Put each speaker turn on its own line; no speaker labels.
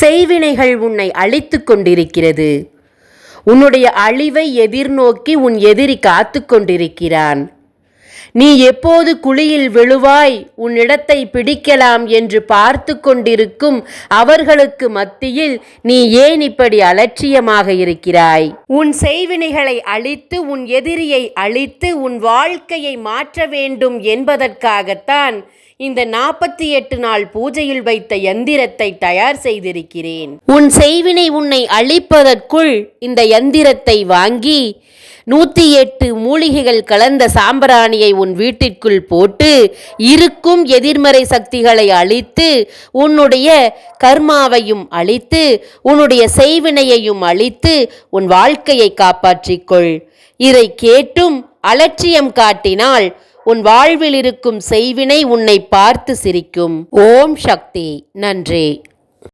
செய்வினைகள் உன்னை அழித்து கொண்டிருக்கிறது. உன்னுடைய அழிவை எதிர்நோக்கி உன் எதிரி காத்து கொண்டிருக்கிறான். நீ எப்போது குழியில் விழுவாய் உன் இடத்தை பிடிக்கலாம் என்று பார்த்து கொண்டிருக்கும் அவர்களுக்கு மத்தியில் நீ ஏன் இப்படி அலட்சியமாக இருக்கிறாய்? உன் செய்வினைகளை அழித்து உன் எதிரியை அழித்து உன் வாழ்க்கையை மாற்ற வேண்டும் என்பதற்காகத்தான் இந்த நாற்பத்தி எட்டு நாள் பூஜையில் வைத்த எந்திரத்தை தயார் செய்திருக்கிறேன். உன் செய்வினை உன்னை அழிப்பதற்குள் இந்த எந்திரத்தை வாங்கி நூற்றி எட்டு மூலிகைகள் கலந்த சாம்பிராணியை உன் வீட்டிற்குள் போட்டு இருக்கும் எதிர்மறை சக்திகளை அழித்து உன்னுடைய கர்மாவையும் அழித்து உன்னுடைய செய்வினையையும் அழித்து உன் வாழ்க்கையை காப்பாற்றிக்கொள். இதை கேட்டும் அலட்சியம் காட்டினால் உன் வாழ்வில் இருக்கும் செய்வினை உன்னை பார்த்து சிரிக்கும். ஓம் சக்தி. நன்றி.